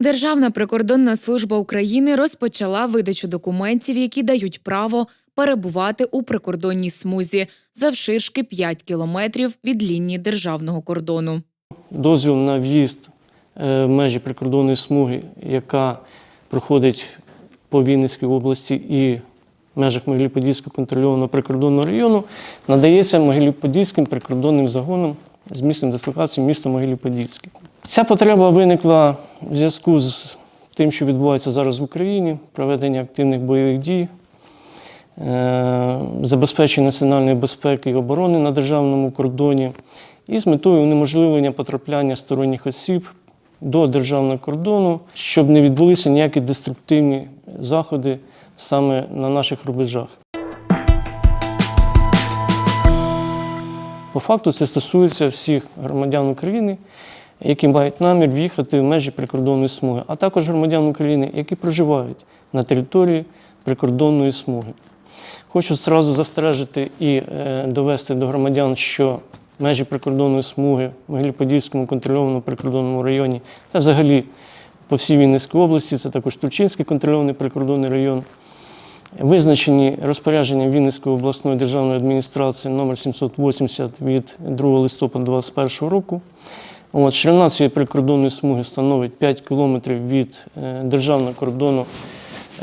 Державна прикордонна служба України розпочала видачу документів, які дають право перебувати у прикордонній смузі завширшки 5 кілометрів від лінії державного кордону. дозвіл на в'їзд е, в межі прикордонної смуги, яка проходить по Вінницькій області і в межах Могилів-Подільського контрольованого прикордонного району, надається Могилів-Подільським прикордонним загонам з місцем дислокації міста Могилів-Подільський. Ця потреба виникла в зв'язку з тим, що відбувається зараз в Україні, проведення активних бойових дій, е, забезпечення національної безпеки і оборони на державному кордоні і з метою унеможливлення потрапляння сторонніх осіб до державного кордону, щоб не відбулися ніякі деструктивні заходи саме на наших рубежах. По факту це стосується всіх громадян України, які мають намір в'їхати в межі прикордонної смуги, а також громадян України, які проживають на території прикордонної смуги. Хочу зразу застережити і е, довести до громадян, що межі прикордонної смуги в Могилі-Подільському контрольованому прикордонному районі та взагалі по всій Вінницькій області, це також Тульчинський контрольований прикордонний район. Визначені розпорядженням Вінницької обласної державної адміністрації номер 780 від 2 листопада 2021 року. От, ширина цієї прикордонної смуги становить 5 кілометрів від е, державного кордону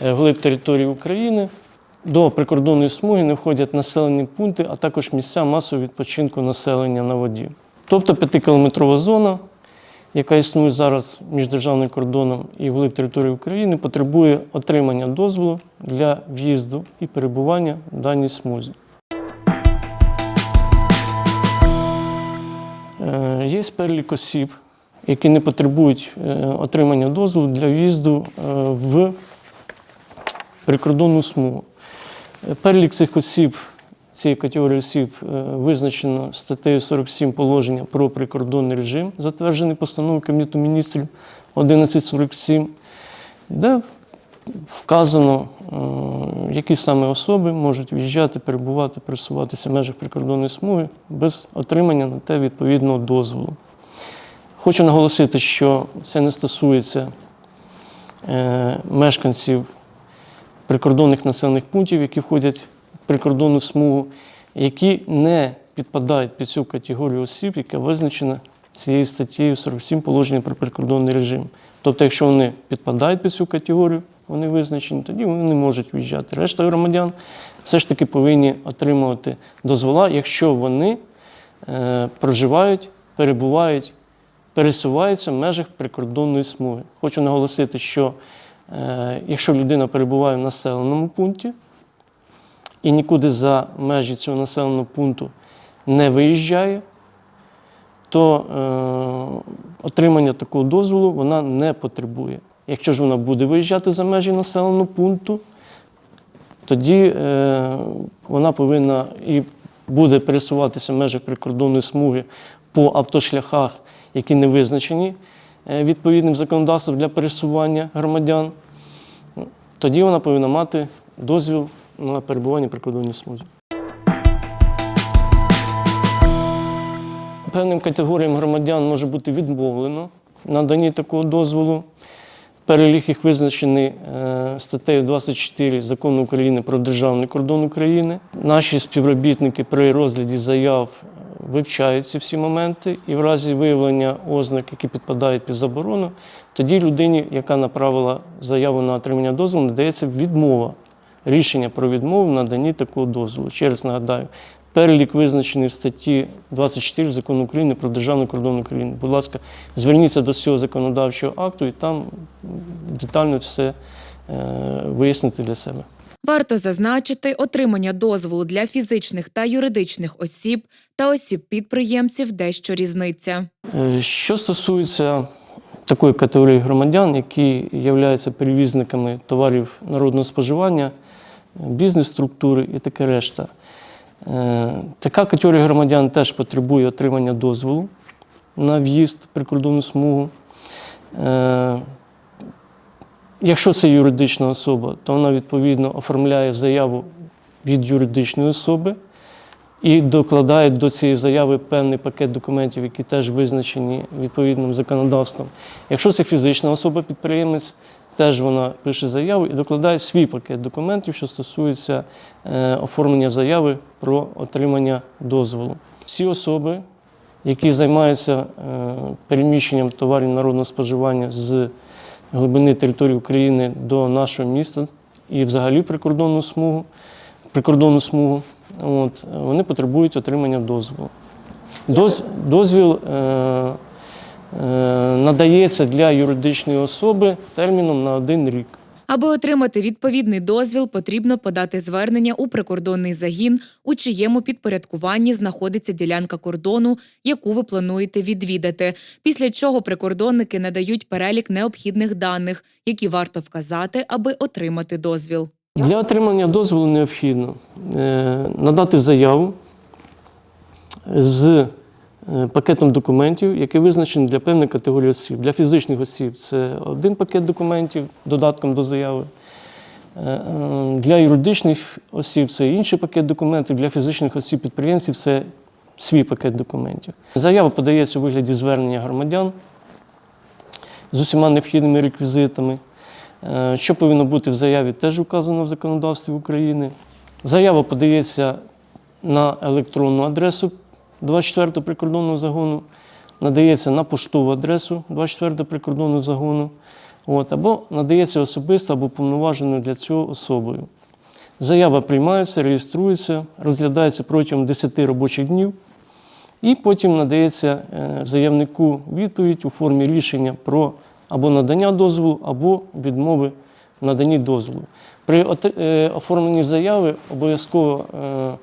е, вглиб території України. До прикордонної смуги не входять населені пункти, а також місця масового відпочинку населення на воді. Тобто 5-кілометрова зона, яка існує зараз між державним кордоном і вглиб території України, потребує отримання дозволу для в'їзду і перебування в даній смузі. Є перелік осіб, які не потребують е, отримання дозволу для в'їзду е, в прикордонну смугу. Е, Перелік цих осіб, цієї категорії осіб е, визначено статтею 47 положення про прикордонний режим, затверджений постановою Кабінету міністрів 1147, де вказано, е, які саме особи можуть в'їжджати, перебувати, пересуватися в межах прикордонної смуги без отримання на те відповідного дозволу. Хочу наголосити, що це не стосується е, мешканців прикордонних населених пунктів, які входять в прикордонну смугу, які не підпадають під цю категорію осіб, яка визначена цією статтею 47 положення про прикордонний режим. Тобто, якщо вони підпадають під цю категорію, вони визначені, тоді вони не можуть в'їжджати. Решта громадян все ж таки повинні отримувати дозвола, якщо вони е, проживають, перебувають, пересуваються в межах прикордонної смуги. Хочу наголосити, що Е, Якщо людина перебуває в населеному пункті і нікуди за межі цього населеного пункту не виїжджає, то е, отримання такого дозволу вона не потребує. Якщо ж вона буде виїжджати за межі населеного пункту, тоді е, вона повинна і буде пересуватися в межах прикордонної смуги по автошляхах, які не визначені е, відповідним законодавством для пересування громадян. Тоді вона повинна мати дозвіл на перебування прикордонній смузі. Певним категоріям громадян може бути відмовлено наданні такого дозволу. Перелік їх визначений е, статтею 24 Закону України про державний кордон України. Наші співробітники при розгляді заяв вивчають ці всі моменти, і в разі виявлення ознак, які підпадають під заборону, тоді людині, яка направила заяву на отримання дозволу, надається відмова. Рішення про відмову в наданні такого дозволу. Ще раз нагадаю, перелік визначений в статті 24 Закону України про державний кордон України. Будь ласка, зверніться до цього законодавчого акту і там детально все е, вияснити для себе. Варто зазначити, отримання дозволу для фізичних та юридичних осіб та осіб-підприємців дещо різниця. Е, Що стосується такої категорії громадян, які являються перевізниками товарів народного споживання, бізнес-структури і таке решта, така категорія громадян теж потребує отримання дозволу на в'їзд прикордонну смугу. Е, Якщо це юридична особа, то вона відповідно оформляє заяву від юридичної особи і докладають до цієї заяви певний пакет документів, які теж визначені відповідним законодавством. Якщо це фізична особа-підприємець, теж вона пише заяву і докладає свій пакет документів, що стосується е, оформлення заяви про отримання дозволу. Всі особи, які займаються е, переміщенням товарів народного споживання з глибини території України до нашого міста і взагалі прикордонну смугу, прикордонну смугу, от, вони потребують отримання дозволу. Доз, дозвіл е, надається для юридичної особи терміном на один рік. Аби отримати відповідний дозвіл, потрібно подати звернення у прикордонний загін, у чиєму підпорядкуванні знаходиться ділянка кордону, яку ви плануєте відвідати. Після чого прикордонники надають перелік необхідних даних, які варто вказати, аби отримати дозвіл. Для отримання дозволу необхідно е, надати заяву з е, пакетом документів, який визначений для певної категорії осіб. Для фізичних осіб це один пакет документів додатком до заяви. Е, е, Для юридичних осіб це інший пакет документів, для фізичних осіб підприємців це свій пакет документів. Заява подається у вигляді звернення громадян з усіма необхідними реквізитами. Е, Що повинно бути в заяві, теж указано в законодавстві України. Заява подається на електронну адресу 24-го прикордонного загону, надається на поштову адресу 24-го прикордонного загону, от, або надається особисто або повноваженою для цього особою. Заява приймається, реєструється, розглядається протягом 10 робочих днів. І потім надається е, заявнику відповідь у формі рішення про або надання дозволу, або відмови в наданні дозволу. При е, оформленні заяви обов'язково е,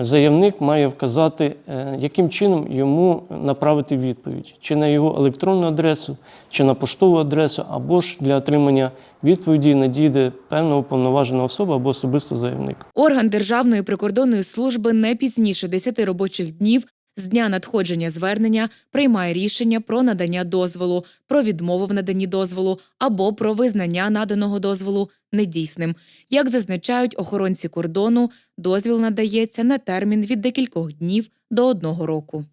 заявник має вказати, е, яким чином йому направити відповідь, чи на його електронну адресу, чи на поштову адресу, або ж для отримання відповіді надійде певна уповноважена особа або особисто заявник. Орган Державної прикордонної служби не пізніше 10 робочих днів з дня надходження звернення приймає рішення про надання дозволу, про відмову в наданні дозволу або про визнання наданого дозволу недійсним. Як зазначають охоронці кордону, дозвіл надається на термін від декількох днів до одного року.